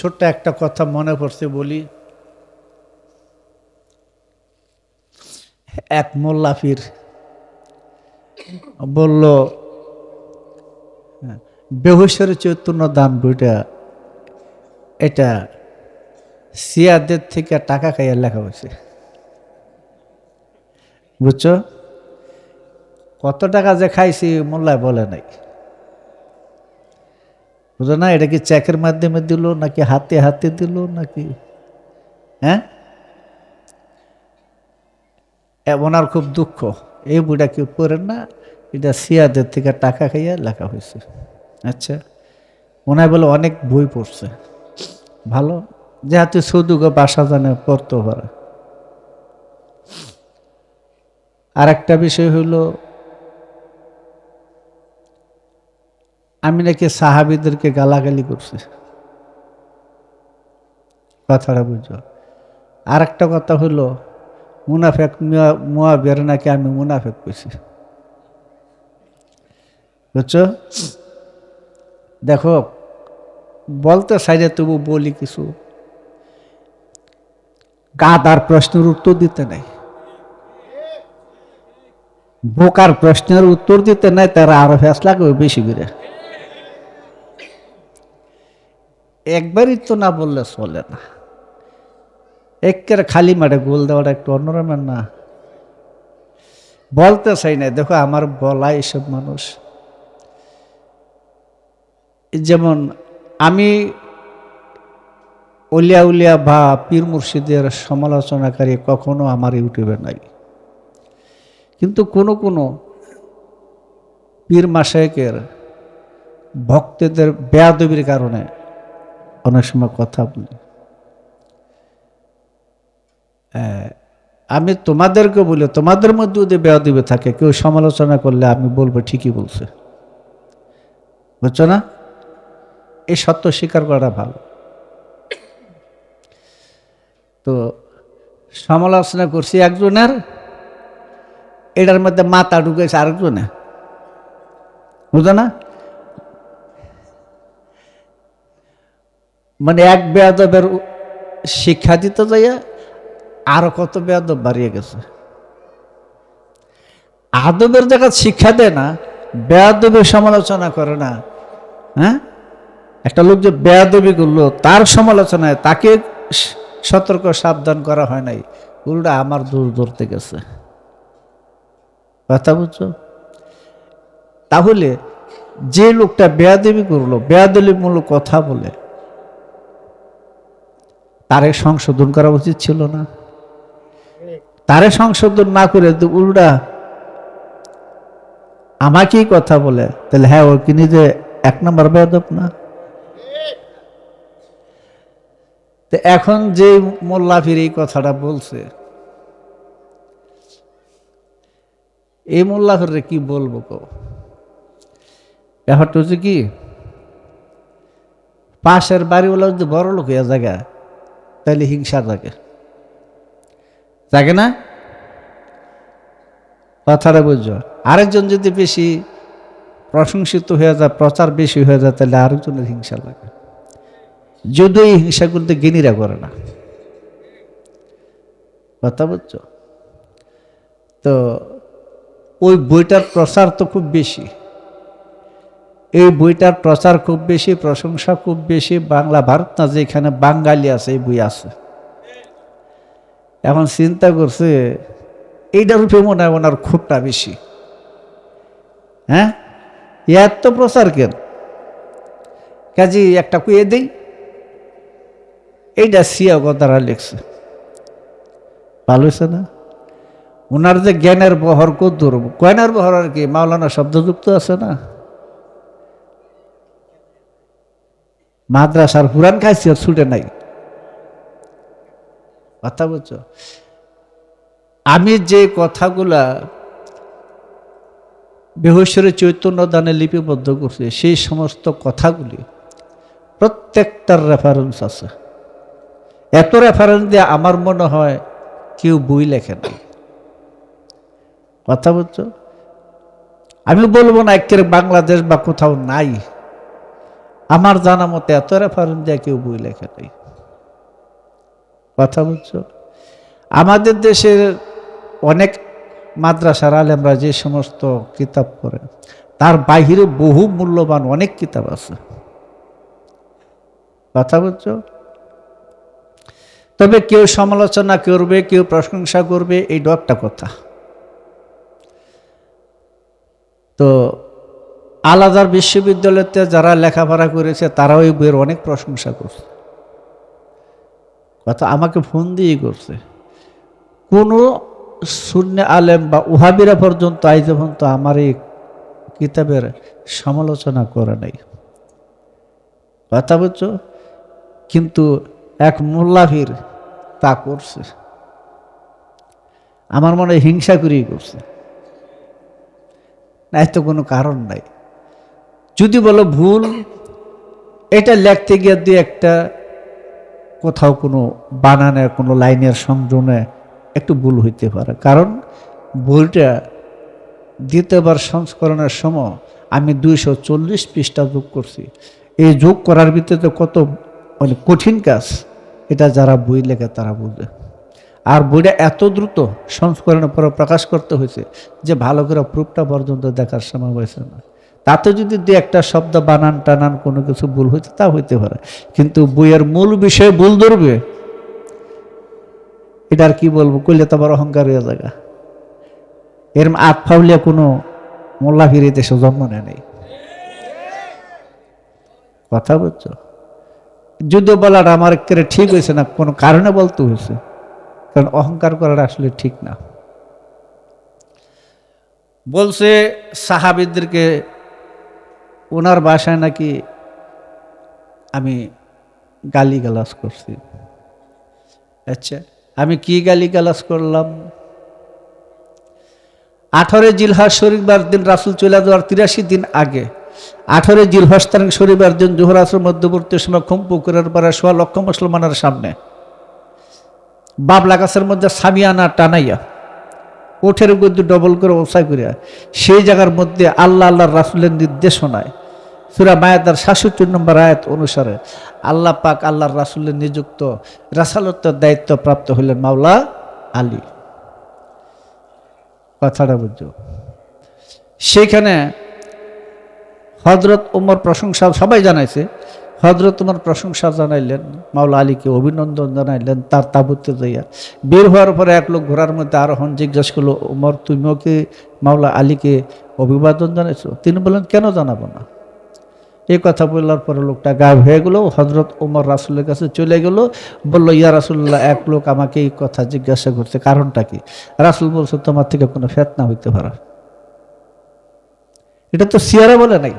ছোট্ট একটা কথা মনে পড়ছে বলি। এক মোল্লাফির বলল, বেহুশের চৈতন্য দাম বইটা, এটা সিয়াদের থেকে টাকা খাইয়া লেখা হয়েছে। বুঝছ? কত টাকা যে খাইছি মোল্লায় বলে নাই। বুঝো না? এটা কি চেকের মাধ্যমে দিল, নাকি হাতে হাতে দিল, নাকি? হ্যাঁ? ওনার খুব দুঃখ। এই বইটা কেউ পড়েন না, এটা সিয়াদের থেকে টাকা খাইয়া লেখা হয়েছে। আচ্ছা ওনায় বলে অনেক বই পড়ছে। ভালো? যেহেতু সৌদুগ বাসা জানে, পড়তে পারে। আর একটা বিষয় হলো আমি নাকি সাহাবিদেরকে গালাগালি করছি। কথাটা বুঝো আর একটা কথা হলো, মুনাফেক মুয়াবিয়ার নাকি আমি মুনাফেক কইছি। বুঝছ? দেখো, বলতে সাইডে তবু বলি কিছু। গাদার প্রশ্নের উত্তর দিতে নাই। বোকার প্রশ্নের উত্তর দিতে নাই, তারা আরও ফেসলা করবে বেশি করে। একবারই তো না বললে চলে না। একের খালি মাঠে গোল দেওয়াটা একটু অন্যরকমের না। বলতে চাই না, দেখো আমার বলা এইসব মানুষ। যেমন আমি উলিয়া উলিয়া বা পীর মুর্শিদের সমালোচনাকারী কখনো আমার ইউটিউবে নাই। কিন্তু কোনো কোনো পীর মাসায়কের ভক্তদের বেয়াদবির কারণে অনেক সময় কথা বলি। আমি তোমাদেরকে বলি, তোমাদের মধ্যে যদি বেয়াদবি থাকে, কেউ সমালোচনা করলে আমি বলব, ঠিকই বলছে। বুঝছ না? এই সত্য স্বীকার করা ভালো। তো সমালোচনা করছি একজনের, এটার মধ্যে মাথা ঢুকেছে আরেকজনে। বুঝো না? মানে এক বেয়াদবের শিক্ষা দিতে যাইয়া আরও কত বেয়াদব বাড়িয়ে গেছে। আদবের জায়গা শিক্ষা দেয় না, বেয়াদবের সমালোচনা করে না হ্যাঁ? একটা লোক যে বেয়াদবি করল, তার সমালোচনায় তাকে সতর্ক সাবধান করা হয় নাই, উল্টা আমার দূর ধরতে গেছে। কথা বুঝছ? তাহলে যে লোকটা বেয়াদবি করল, বেয়াদবিমূলক কথা বলে তারে সংশোধন করা উচিত ছিল না। তারে সংশোধন না করে উল্টা আমাকেই কথা বলে, তাহলে হ্যাঁ ও কি নিজে এক নম্বর বেয়াদব না? তো এখন যে মোল্লাফির এই কথাটা বলছে, এই মোল্লাফির কি বলব কো ব্যাপারটা হচ্ছে কি, পাশের বাড়িওয়ালা যদি বড় লোক হইয়া জায়গা তাহলে হিংসা জাগে জাগে না? কথাটা বুঝছ? আরেকজন যদি বেশি প্রশংসিত হয়ে যায়, প্রচার বেশি হয়ে যায় তাহলে আরেকজনের হিংসা লাগে। যদিও এই হিংসাগুলোতে জ্ঞানীরা করে না। কথা বুঝছ? তো ওই বইটার প্রচার তো খুব বেশি। এই বইটার প্রচার খুব বেশি, প্রশংসা খুব বেশি, বাংলা ভারত না যেখানে বাঙালি আছে, এই বই আছে। এখন চিন্তা করছে, এইটার উপরে মনে হয় ওনার খুবটা বেশি। হ্যাঁ? এত প্রচার কেন? কাজে একটা কুয়ে দেই, এইটা সিয়া কথারা লিখছে। ভালো হয়েছে না? ওনার যে জ্ঞানের বহর কত দূর? জ্ঞানের বহর আর কি? মাওলানা শব্দযুক্ত আছে না? মাদ্রাসার পুরান খাইছি আর ছুটে নাই। কথা বলছো আমি যে কথাগুলা বেহস্বরের চৈতন্য দানে লিপিবদ্ধ করছি, সেই সমস্ত কথাগুলি প্রত্যেকটার রেফারেন্স আছে। এত রেফারেন্স দিয়ে আমার মনে হয় কেউ বই লেখে নাই। কথা বলছো আমি বলব না একের বাংলাদেশ বা কোথাও নাই। আমার জানা মতে এত রেফারেন্স দেয় কেউ বই লেখে নাই। কথা বলছো? আমাদের দেশের অনেক মাদ্রাসার আলেমরা যে সমস্ত কিতাব পড়ে, তার বাহিরে বহু মূল্যবান অনেক কিতাব আছে। কথা বলছো? তবে কেউ সমালোচনা করবে, কেউ প্রশংসা করবে, এই একটা কথা। তো আলাদার বিশ্ববিদ্যালয়তে যারা লেখাপড়া করেছে, তারাও এই বইয়ের অনেক প্রশংসা করছে। কথা আমাকে ফোন দিয়ে করছে। কোনো শূন্য আলেম বা উহাবিরা পর্যন্ত আজ পর্যন্ত আমার এই কিতাবের সমালোচনা করে নাই। কথা বলছো কিন্তু এক মোল্লাভির তা করছে। আমার মনে হিংসা করেই করছে। না তো কোনো কারণ নাই। যদি বলো ভুল, এটা লিখতে গিয়ে দিয়ে একটা কোথাও কোনো বানানের, কোনো লাইনের সংযোজনে একটু ভুল হইতে পারে। কারণ বইটা দ্বিতীয়বার সংস্করণের সময় আমি দুইশো চল্লিশ পৃষ্ঠা যোগ করছি। এই যোগ করার ভিতরে কত মানে কঠিন কাজ, এটা যারা বই লেখে তারা বুঝে। আর বইটা এত দ্রুত সংস্করণের পরে প্রকাশ করতে হয়েছে যে ভালো করে প্রুফটা পর্যন্ত দেখার সময় হয়েছে না। তাতে যদি দু একটা শব্দ বানান টানান কোনো কিছু ভুল হইতে, তা হইতে পারে। কিন্তু বইয়ের মূল বিষয়ে ভুল ধরবে এটার কি বলব? কইলে তো আবার অহংকার হয়ে জায়গা এর আত ফাউলিয়া কোনো মোল্লা ফিরে দেশে জন্ম নেয় নেই। কথা বলছো? যদিও বলাটা আমার একেবারে ঠিক হয়েছে না, কোনো কারণে বলতে হয়েছে কারণ অহংকার করাটা আসলে ঠিক না। বলছে সাহাবিদদেরকে ওনার বাসায় নাকি আমি গালি গালাস করছি। আচ্ছা আমি কি গালি গালাস করলাম? আঠারো জিলহাস শরীফবার দিন রাসুল চলে যাওয়ার তিরাশি দিন আগে, আঠারো জিলহাস তারিখ শরীফবার দিন জোহর আসর মধ্যবর্তী সময় খুম পুকুরের পাড়া সোয়া লক্ষ মুসলমানের সামনে। বাবলা গাছের মধ্যে সামিয়ানা টানাইয়া ওঠের গদ্য ডবল করে ওসাই করিয়া, সেই জায়গার মধ্যে আল্লাহ আল্লাহর রাসুলের নির্দেশনায় সুরা মায়াদার সাতষট্টি নম্বর আয়াত অনুসারে আল্লাহ পাক আল্লাহর রাসুলের নিযুক্ত রাসালত্বের দায়িত্ব প্রাপ্ত হইলেন মাওলা আলী। কথাটা বুঝছ? সেইখানে হজরত উমর প্রশংসা সবাই জানাইছে হজরত তোমার প্রশংসা জানাইলেন, মাওলা আলীকে অভিনন্দন জানাইলেন, তার তাবুতে যাইয়া। বের হওয়ার পরে এক লোক ঘোড়ার মধ্যে আরোহণ জিজ্ঞেস করল ওমর তুমিও কি মাওলা আলীকে অভিবাদন জানাইছো? তিনি বললেন, কেন জানাব না? এই কথা বলার পরে লোকটা গায়েব হয়ে গেল হজরত ওমর রাসুলের কাছে চলে গেল, বলল, ইয়া রাসুল্লাহ এক লোক আমাকে এই কথা জিজ্ঞাসা করছে, কারণটা কি? রাসুল বলছে, তোমার থেকে কোনো ফেতনা হইতে পারে। এটা তো সিয়ারা বলে নাই,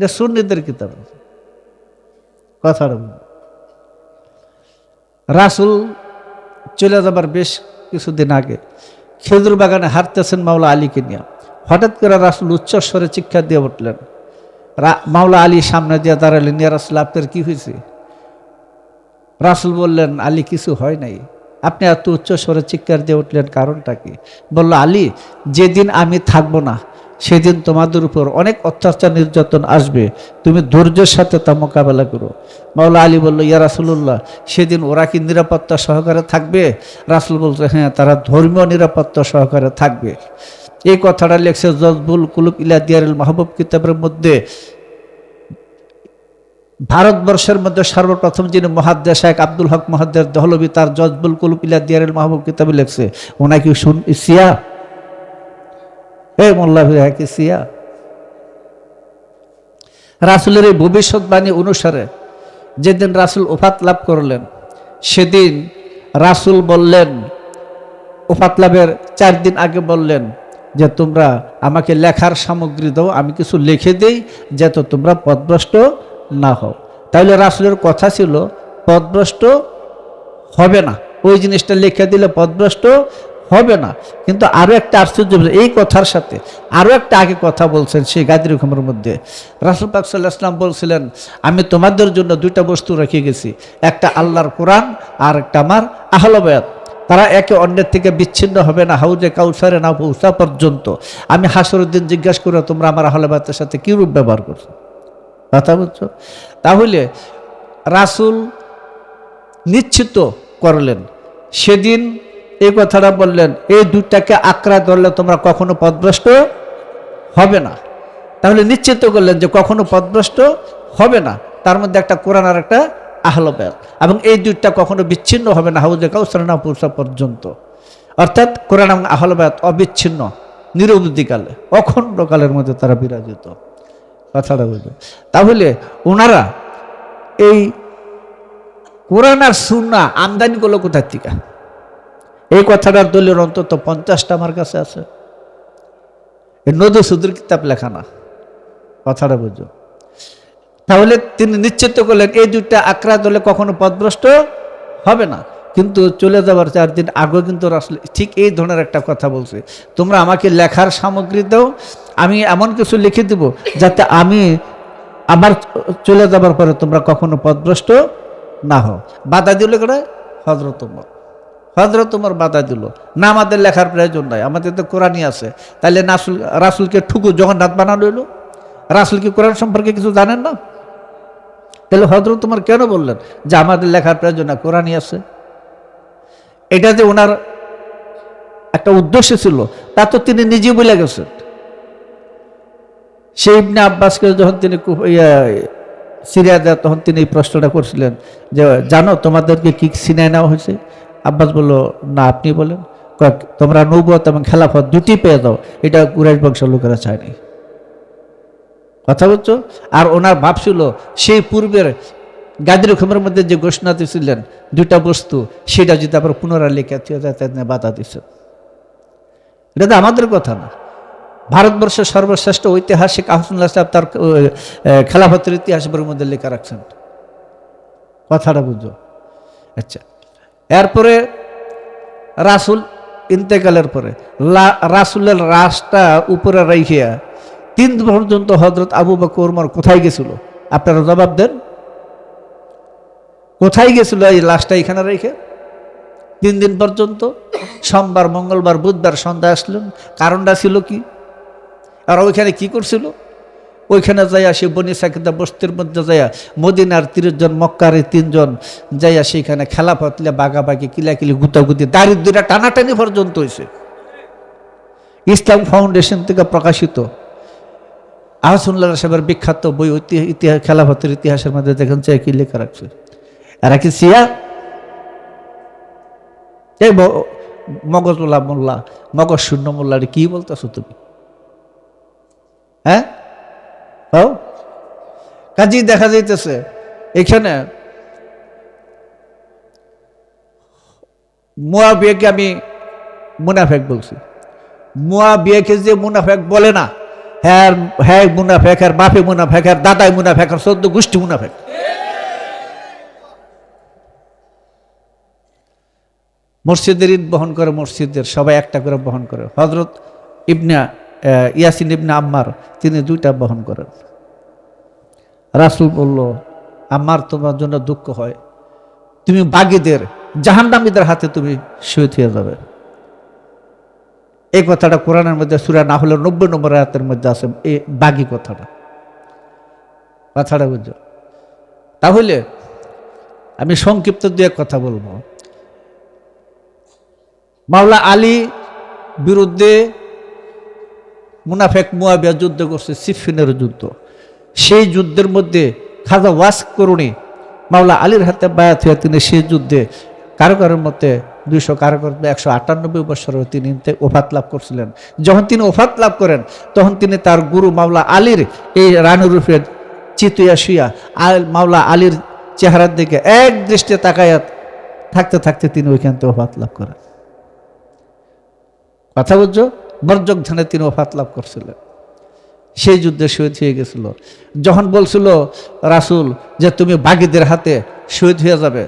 যে সুন্নিদের কিতাব। কথাটা রাসুল চলে যাবার বেশ কিছুদিন আগে খেজুর বাগানে হাঁটতেছেন মাওলা আলীকে নিয়ে। হঠাৎ করে রাসুল উচ্চস্বরে শিক্ষা দিয়ে উঠলেন মাওলা আলী সামনে দিয়ে দাঁড়ালেন, ইয়া রাসুল, আপনার কি হয়েছে? রাসুল বললেন, আলী, কিছু হয় নাই। আপনি এত উচ্চ স্বরে চিৎকার দিয়ে উঠলেন কারণটা কি? বলল, আলী, যেদিন আমি থাকব না সেদিন তোমাদের উপর অনেক অত্যাচার নির্যাতন আসবে। তুমি ধৈর্যের সাথে তা মোকাবেলা করো। মাওলা আলী বলল, ইয়া রাসুল্লাহ সেদিন ওরা কি নিরাপত্তা সহকারে থাকবে? রাসুল বলছে হ্যাঁ তারা ধর্মীয় নিরাপত্তা সহকারে থাকবে। এই কথাটা লেখছে জজবুল কুলুক ইলাদিয়ারুল মাহবুব কিতাবের মধ্যে। ভারতবর্ষের মধ্যে সর্বপ্রথম যিনি মহাদ্দেশ এক আব্দুল হক মহাদ্দেশ দহলবি, তার জজবুল কুলুক ইলাদিয়ারুল মাহবুব কিতাবে লেখছে। ওনাকে শুন সিয়া এ মোল্লা কি সিয়া? রাসুলের এই ভবিষ্যৎবাণী অনুসারে যেদিন রাসুল ওফাত লাভ করলেন, সেদিন রাসুল বললেন, ওফাত লাভের চার দিন আগে বললেন যে, তোমরা আমাকে লেখার সামগ্রী দাও, আমি কিছু লিখে দিই, যাতে তোমরা পদভ্রষ্ট না হও। তাইলে রাসুলের কথা ছিল, পদভ্রষ্ট হবে না। ওই জিনিসটা লিখে দিলে পদভ্রষ্ট হবে না। কিন্তু আরও একটা আশ্চর্য এই কথার সাথে আরও একটা আগে কথা বলছেন সেই গাদির হুকুমের মধ্যে। রাসুল পাক সাল্লাহ ইসলাম বলছিলেন, আমি তোমাদের জন্য দুইটা বস্তু রেখে গেছি, একটা আল্লাহর কোরআন আর একটা আমার আহলবায়াত। তারা একে অন্যের থেকে বিচ্ছিন্ন হবে না, হাউজে কাউসারে না পৌঁছা পর্যন্ত। আমি হাসরুদ্দিন জিজ্ঞাসা করে তোমরা আমার আহলেবাতের সাথে কী রূপ ব্যবহার করছ? কথা বুঝছ তাহলে রাসুল নিশ্চিত করলেন, সেদিন এই কথাটা বললেন, এই দুটাকে আঁকড়া ধরলে তোমরা কখনো পদভ্রষ্ট হবে না। তাহলে নিশ্চিত করলেন যে কখনো পদভ্রষ্ট হবে না। তার মধ্যে একটা কোরআন আর একটা আহলব্যাত এবং এই দুইটা কখনো বিচ্ছিন্ন হবে না, হাউজে কাউসার না পুরসা পর্যন্ত। অর্থাৎ কোরআন এবং আহলব্যাত অবিচ্ছিন্ন নিরবধিকালে অখণ্ডকালের মধ্যে তারা বিরাজিত। কথাটা বুঝবে তাহলে ওনারা এই কোরআন আর সুন্না আমদানি করল কোথার থেকে? এই কথাটার দলের অন্তত পঞ্চাশটা আমার কাছে আছে। নদী সুদূর কিতাব লেখা না। কথাটা বুঝো। তাহলে তিনি নিশ্চিত করলেন, এই দুইটা আক্রান্ত দলে কখনো পদভ্রষ্ট হবে না। কিন্তু চলে যাবার চার দিন আগে কিন্তু আসলে ঠিক এই ধরনের একটা কথা বলছে। তোমরা আমাকে লেখার সামগ্রী দাও, আমি এমন কিছু লিখে দেব যাতে আমি আমার চলে যাবার পরে তোমরা কখনো পদভ্রষ্ট না হও। বাধা দিলে কেন? হজরত হজরত তোমার বাধা দিল। না আমাদের লেখার প্রয়োজন নাই, আমাদের তো কোরআনই আছে। তাহলে নাসুল, রাসুলকে ঠুকু জগন্নাথ বানানো হইল। রাসুল কি কোরআন সম্পর্কে কিছু জানেন না? তাহলে হজরত তোমার কেন বললেন যে আমাদের লেখার প্রয়োজন না কোরআনই আছে? এটা যে ওনার একটা উদ্দেশ্য ছিল, তা তো তিনি নিজে বলে গেছেন। সেই ইবনে আব্বাসকে যখন তিনি সিরিয়া দেয়, তখন তিনি এই প্রশ্নটা করছিলেন যে, জানো তোমাদেরকে কি সিনায় নেওয়া হয়েছে? আব্বাস বলল না আপনি বলেন। কয়, তোমরা নৌবত এবং খেলাফত দুটি পেয়ে দাও এটা কুরাইশ বংশের লোকেরা চায়নি কথা বলছো? আর ওনার ভাব ছিল সেই পূর্বের গাদির খুমের মধ্যে যে ঘোষণা দিয়েছিলেন দুটা বস্তু সেটা যদি আবার পুনরায় লিখে বাধা দিচ্ছে এটা তো আমাদের কথা না। ভারতবর্ষের সর্বশ্রেষ্ঠ ঐতিহাসিক আহসুল্লাহ সাহেব তার খেলাফতের ইতিহাস মধ্যে লেখা রাখছেন। কথাটা বুঝো। আচ্ছা। এরপরে রাসুল ইন্তেকালের পরে। রাসুলের রাসটা উপরে রাইখিয়া তিন পর্যন্ত হজরত আবু বকর ওমর কোথায় গেছিল? আপনারা জবাব দেন। কোথায় গেছিল এই লাশটা এখানে রেখে? তিন দিন পর্যন্ত। সোমবার, মঙ্গলবার, বুধবার সন্ধ্যা আসলেন। কারণটা ছিল কি? আর ওইখানে কি করছিল? ওইখানে যাইয়া সে বনি সাকিদা বস্তির মধ্যে যাইয়া মদিনার তিরিশ জন মক্কারে তিনজন যাইয়া সেখানে খেলা পাতলে বাগাবাগি কিলাকিলি, গুতাগুতি দারিদ্রটা টানাটানি পর্যন্ত হয়েছে ইসলাম ফাউন্ডেশন থেকে প্রকাশিত আহসুল্লাহ সাহেবের বিখ্যাত বই ইতিহাস খেলাফতের ইতিহাসের মধ্যে দেখেন চাই কি লেখা রাখছে। এরা কি সিয়া এই মগজুল্লাহ মোল্লা মগজ শূন্য মোল্লা কি বলতেছো তুমি? হ্যাঁ? হও কাজেই দেখা যাইতেছে, এখানে মুয়া বিয়েকে আমি মুনাফেক বলছি। মুয়া বিয়েকে যে মুনাফেক বলে না হ্যাঁ হ্যাঁ মুনাফেক আর বাপে মুনাফেক আর দাদাই মুনাফেক আর সদ্য গোষ্ঠী মুনাফেক। মসজিদের ঈদ বহন করে মসজিদের সবাই একটা করে বহন করে। হজরত ইবনা ইয়াসিন ইবনা আম্মার, তিনি দুইটা বহন করেন। রাসুল বলল আমার তোমার জন্য দুঃখ হয়। তুমি বাগিদের, জাহান্নামীদের হাতে তুমি শুয়ে হয়ে যাবে। এই কথাটা কোরআনের মধ্যে, সুরা না হলে নব্বই নম্বর আয়াতের মধ্যে আছে, এই বাগি কথাটা। কথাটা বুঝছ? তাহলে আমি সংক্ষিপ্ত দিয়ে কথা বলব। মাওলা আলী বিরুদ্ধে মুনাফেক মুয়াবিয়া যুদ্ধ করছে, সিফিনের যুদ্ধ। সেই যুদ্ধের মধ্যে খাজা ওয়াস করুণী, মাওলা আলীর হাতে বায়াত হয়ে তিনি সেই যুদ্ধে কারও কারোর মতে দুইশো কারও একশো আটানব্বই বছরে তিনি ওফাত লাভ করছিলেন। যখন তিনি ওফাত লাভ করেন, তখন তিনি তার গুরু মাওলা আলীর এই রানুরূপের চিতুয়া শুয়া, আল মাওলা আলীর চেহারার দিকে এক দৃষ্টিতে তাকায়াত থাকতে থাকতে তিনি ওইখান থেকে ওফাত লাভ করেন। কথা বুঝছ বর্জক ধানে তিনি ওফাত লাভ করছিলেন। সেই যুদ্ধে শহীদ হয়ে গেছিল। যখন বলছিল, রাসুল, যে তুমি বাগিদের হাতে শহীদ হয়ে যাবে,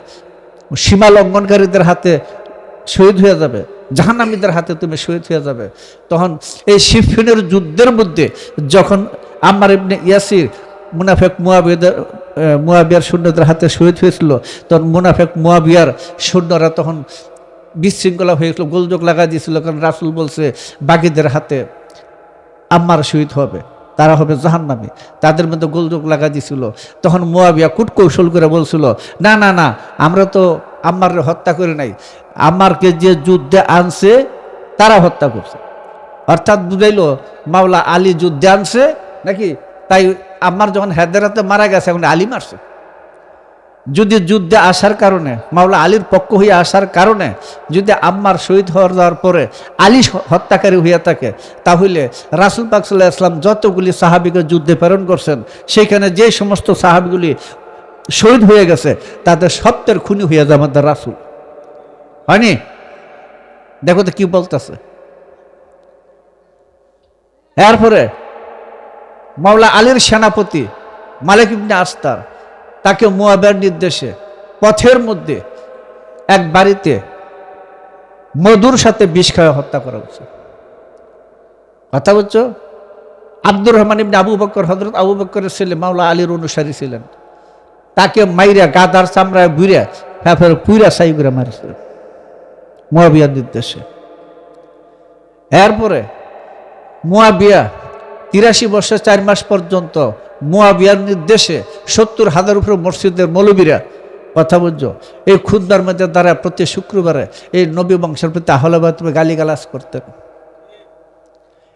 সীমা লঙ্ঘনকারীদের হাতে শহীদ হয়ে যাবে, জাহান্নামীদের হাতে তুমি শহীদ হয়ে যাবে, তখন এই শিফিনের যুদ্ধের মধ্যে যখন আমার ইবনে ইয়াসির মুনাফেক মুয়াবিয়াদের মুয়াবিয়ার সৈন্যদের হাতে শহীদ হয়েছিল, তখন মুনাফেক মুয়াবিয়ার সৈন্যরা তখন বিশৃঙ্খলা হয়েছিল গোলযোগ লাগা দিয়েছিল, কারণ রাসুল বলছে, বাগিদের হাতে আম্মার শহীদ হবে, তারা হবে জাহান্নামী। তাদের মধ্যে গোলযোগ লাগা দিছিল তখন মোয়াবিয়া কুট কৌশল করে বলছিল, না না না, আমরা তো আম্মার হত্যা করে নাই। আম্মারকে যে যুদ্ধে আনছে, তারা হত্যা করছে। অর্থাৎ বুঝাইলো, মাওলা আলী যুদ্ধে আনছে, নাকি? তাই আমার যখন হেদারাতে মারা গেছে, এখন আলী মারছে। যদি যুদ্ধে আসার কারণে, মাওলা আলীর পক্ষ হয়ে আসার কারণে যদি আম্মার শহীদ হওয়ার যাওয়ার পরে আলী হত্যাকারী হইয়া থাকে, তাহলে রাসুল পাকসাল্লাহ ইসলাম যতগুলি সাহাবিকে যুদ্ধে প্রেরণ করছেন, সেখানে যে সমস্ত সাহাবিগুলি শহীদ হয়ে গেছে, তাদের সত্যের খুনি হইয়া আমাদের রাসুল। হয়নি দেখো তো কি বলতেছে। এরপরে মাওলা আলীর সেনাপতি মালিক ইবনে আস্তার তাকে মোয়াবের নির্দেশে, পথের মধ্যে এক বাড়িতে মধুর সাথে বিষ খাওয়া, হত্যা করা হচ্ছে। কথা বলছো? আব্দুর রহমান ইবনে আবু বক্কর হজরত আবু বক্করের ছেলে মাওলা আলীর অনুসারী ছিলেন। তাকে মাইরা গাদার চামড়ায় বুড়ে তারপরে পুইরা সাই করে মারিছিল। মোয়াবিয়ার নির্দেশে। এরপরে মোয়াবিয়া তিরাশি বছর, চার মাস পর্যন্ত মোয়াবিয়ার নির্দেশে সত্তর হাজার উপরে মসজিদের মৌলবীরা কথা বুঝছ এই ক্ষুদ্রার মধ্যে দ্বারা প্রতি শুক্রবারে এই নবী বংশের প্রতি আহলাবাদ গালিগালাজ করতেন।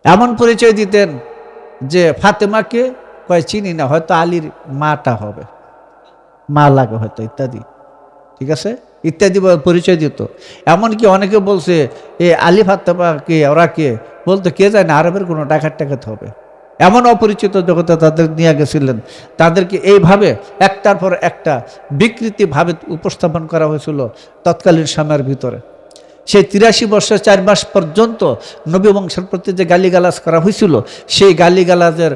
এমন পরিচয় দিতেন যে ফাতেমাকে কয়, চিনি না, হয়তো আলীর মাটা হবে। মা লাগে হয়তো, ইত্যাদি। ঠিক আছে? ইত্যাদি পরিচয় দিত। এমনকি অনেকে বলছে, এ আলী ফাতেমা কে ওরা কে বলতো, কে যায় না আরবের কোনো ডাকাত টাকাত হবে? এমন অপরিচিত জগতে তাদের নিয়ে গেছিলেন। তাদেরকে এইভাবে একটার পর একটা বিকৃতিভাবে উপস্থাপন করা হয়েছিল তৎকালীন সময়ের ভিতরে। সেই তিরাশি বছর, চার মাস পর্যন্ত নবী বংশের প্রতি যে গালিগালাজ করা হয়েছিল, সেই গালিগালাজের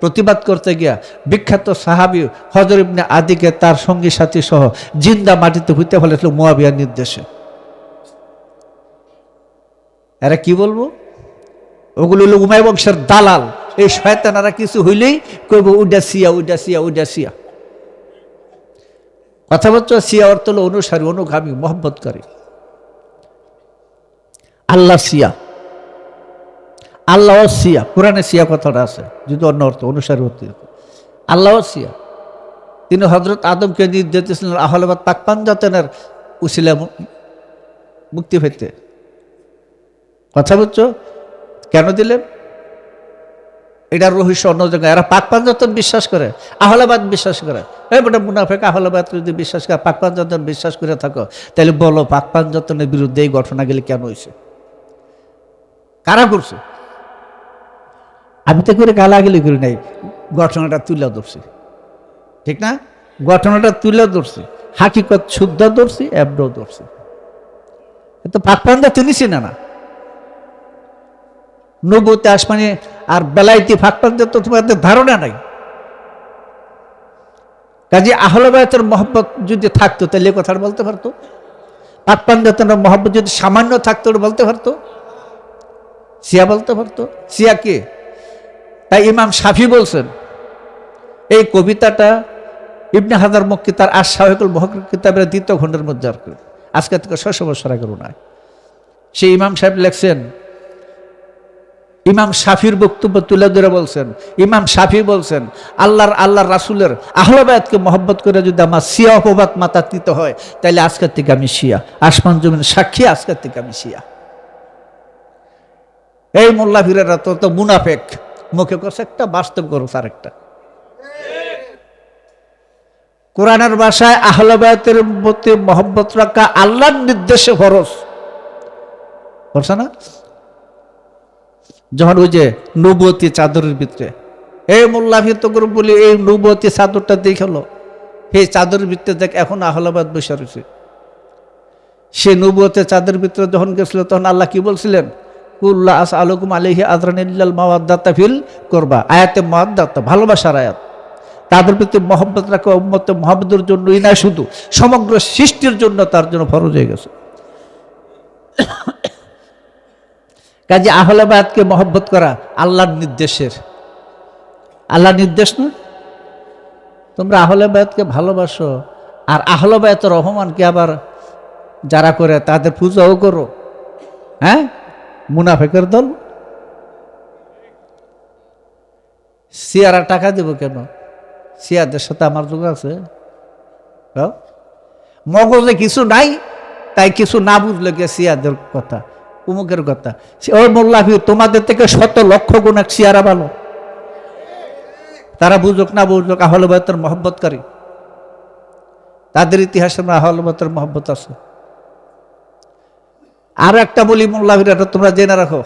প্রতিবাদ করতে গিয়া বিখ্যাত সাহাবি হজর ইবনে আদিকে তার সঙ্গী, সাথী সহ জিন্দা মাটিতে হইতে ফেলেছিল মোয়াবিয়ার নির্দেশে। এরা কি বলব? ওগুলো হলো উমাই বংশের দালাল। এই শয়তানারা কিছু হইলেই কইব, উডা সিয়া উডা সিয়া উডা সিয়া। অর্থ হলো অনুসারী, অনুগামী মোহাম্মতকারী আল্লাহ সিয়া। আল্লাহ সিয়া। কোরআনে সিয়া কথাটা আছে, যদি অন্য অর্থ অনুসারী হতে। আল্লাহ সিয়া। তিনি হজরত আদমকে নির্দেশ দিয়েছিলেন আহলাবাদ পাকপান জাতনের উসিলা মুক্তি পেতে। কথা বলছো? কেন দিলেন? এটার রহস্য অন্য জায়গায় এরা পাক পাঞ্জাতন বিশ্বাস করে, আহলাবাদ বিশ্বাস করে। এই বেটা মুনাফেক, আহলাবাদ যদি বিশ্বাস করে পাক পাঞ্জাতন বিশ্বাস করে থাকো, তাহলে বলো পাক পাঞ্জাতনের বিরুদ্ধে এই ঘটনাগুলি কেন হয়েছে কারা করছে? আমি তো করে গালাগালি করি নাই, ঘটনাটা তুলে ধরছি। ঠিক না? ঘটনাটা তুলে ধরছি, হাকিকত শুদ্ধ ধরছি এবড়ো ধরছি। তো পাক পাঞ্জাত নিছি না না। নবুতে আসমানি আর বেলাইতি ফাঁক পাঞ্জাত তো তোমাদের ধারণা নাই। কাজে আহলবায়তের মহব্বত যদি থাকতো, তাহলে কথা বলতে পারতো। পাক পাঞ্জাতের মহব্বত যদি সামান্য থাকতো বলতে পারতো। সিয়া বলতে পারতো। সিয়া কে? তাই ইমাম সাফি বলছেন, এই কবিতাটা ইবনে হাজার মক্কি তার আর শাহেকুল মহক কিতাবের দ্বিতীয় খণ্ডের মধ্যে আর আজকে থেকে ছয়শো বছর আগের নয় সেই ইমাম সাহেব লেখছেন ইমাম সাফির বক্তব্য তুলে ধরে বলছেন, ইমাম সাফি বলছেন, আল্লাহর আল্লাহর রাসুলের আহলবায়াতকে মহব্বত করে যদি আমার সিয়া অপবাদ মাতা দিতে হয় তাহলে আজকের থেকে আমি শিয়া, আসমান জমিন সাক্ষী আজকের থেকে আমি শিয়া। এই মোল্লা ফিরেরা তো তো মুনাফেক, মুখে করছে একটা, বাস্তব করো তার একটা কোরআনের ভাষায় আহলবায়াতের প্রতি মহব্বত রাখা আল্লাহর নির্দেশে ফরস না? যখন ওই যে নবতী চাদরের ভিতরে এই মোল্লা ভিত করে বলি, এই নবতী চাদরটা দেখাল সেই চাদরের ভিতরে দেখ, এখন আহলাবাদ বসে রয়েছে। সে নবুয়তে চাঁদের ভিতরে যখন গেছিল, তখন আল্লাহ কি বলছিলেন? কুল্লা আস আলুকুম আলহি আদরানিল্লাল মাওয়াদ্দাতা ফিল করবা। আয়াতে মাওয়াদ্দাতা, ভালোবাসার আয়াত। তাদের প্রতি মহব্বত রাখা, উম্মত মহব্বতের জন্যই না, শুধু সমগ্র সৃষ্টির জন্য তার জন্য ফরজ হয়ে গেছে। কাজে আহলাবাদকে মহব্বত করা আল্লাহর নির্দেশের। আল্লাহর নির্দেশ না? তোমরা আহলাবাদকে ভালোবাসো আর আহলাবায়তের রহমানকে আবার যারা করে তাদের পূজাও করো। হ্যাঁ? মুনাফেকের দল? সিয়ারা টাকা দেব কেন? সিয়াদের সাথে আমার যোগ আছে? মগজে কিছু নাই, তাই কিছু না বুঝলে গিয়ে সিয়াদের কথা? উমুকের কথা। ওই মোল্লাফি তোমাদের থেকে শত লক্ষ গুণ সিয়ারা ভালো। তারা বুঝুক না বুঝুক, আহলে বায়তের করে। তাদের ইতিহাসে আমরা আহলে মহব্বত আছে। আর একটা বলি মোল্লাফির এটা তোমরা জেনে রাখো।